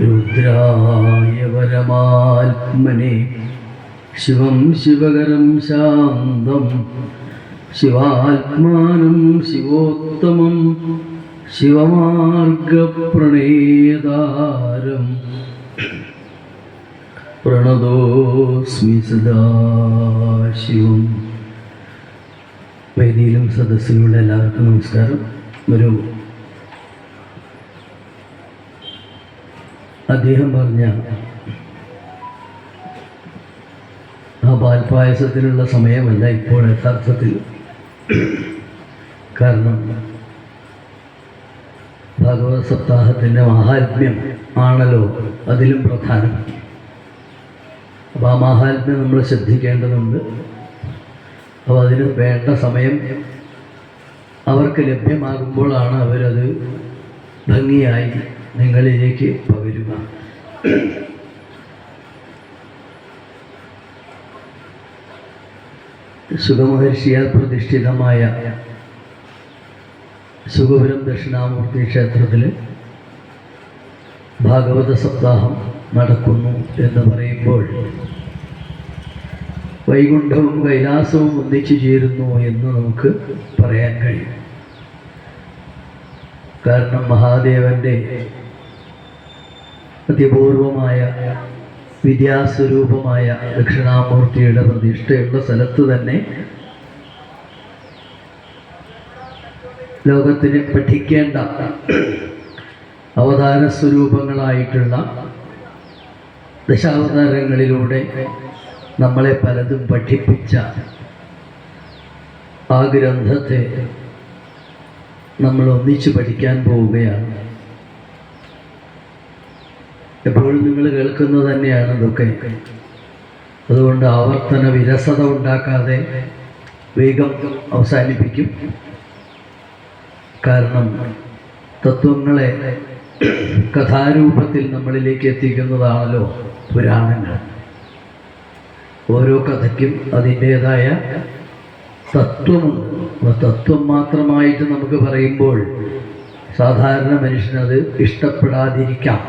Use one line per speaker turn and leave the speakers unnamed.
രുദ്രായ പരമാത്മനെ. ശിവം ശിവകരം ശാന്തം. ശിവാത്മാനം ശിവോത്തമം. ശിവമാർഗപ്രണേതാരം പ്രണതോസ്മി സദാശിവം വേദിയിലും സദസ്സിലുള്ള എല്ലാവർക്കും നമസ്കാരം. ഒരു അദ്ദേഹം പറഞ്ഞ ആ പാൽപ്പായസത്തിനുള്ള സമയമല്ല ഇപ്പോൾ യഥാർത്ഥത്തിൽ. കാരണം ഭഗവത് സപ്താഹത്തിന്റെ മഹാത്മ്യം ആണല്ലോ അതിലും പ്രധാനം. അപ്പോൾ ആ മഹാത്മ്യം നമ്മൾ ശ്രദ്ധിക്കേണ്ടതുണ്ട്. അപ്പോൾ അതിന് വേണ്ട സമയം അവർക്ക് ലഭ്യമാകുമ്പോഴാണ് അവരത് ഭംഗിയായി നിങ്ങളിലേക്ക് പകരുക. സുഖമഹർഷിയാൽ പ്രതിഷ്ഠിതമായ സുഖപുരം ദക്ഷിണാമൂർത്തി ക്ഷേത്രത്തിൽ ഭാഗവത സപ്താഹം നടക്കുന്നു എന്ന് പറയുമ്പോൾ വൈകുണ്ഠവും കൈലാസവും ഒന്നിച്ചു ചേരുന്നു എന്ന് നമുക്ക് പറയാൻ കഴിയും. കാരണം മഹാദേവന്റെ അതിപൂർവമായ വിദ്യാസ്വരൂപമായ ദക്ഷിണാമൂർത്തിയുടെ പ്രതിഷ്ഠയുള്ള സ്ഥലത്ത് തന്നെ ലോകത്തിന് പഠിക്കേണ്ട അവതാര സ്വരൂപങ്ങളായിട്ടുള്ള ദശാവതാരങ്ങളിലൂടെ നമ്മളെ പലതും പഠിപ്പിച്ച ആ ഗ്രന്ഥത്തെ നമ്മൾ ഒന്നിച്ച് പഠിക്കാൻ പോവുകയാണ്. എപ്പോഴും നിങ്ങൾ കേൾക്കുന്നത് തന്നെയാണ് ഇതൊക്കെ. അതുകൊണ്ട് ആവർത്തന വിരസത ഉണ്ടാക്കാതെ വേഗം അവസാനിപ്പിക്കും. കാരണം തത്വങ്ങളെ കഥാരൂപത്തിൽ നമ്മളിലേക്ക് എത്തിക്കുന്നതാണല്ലോ പുരാണങ്ങൾ. ഓരോ കഥയ്ക്കും അതിന്റേതായ അപ്പോൾ തത്വം മാത്രമായിട്ട് നമുക്ക് പറയുമ്പോൾ സാധാരണ മനുഷ്യനത് ഇഷ്ടപ്പെടാതിരിക്കാം.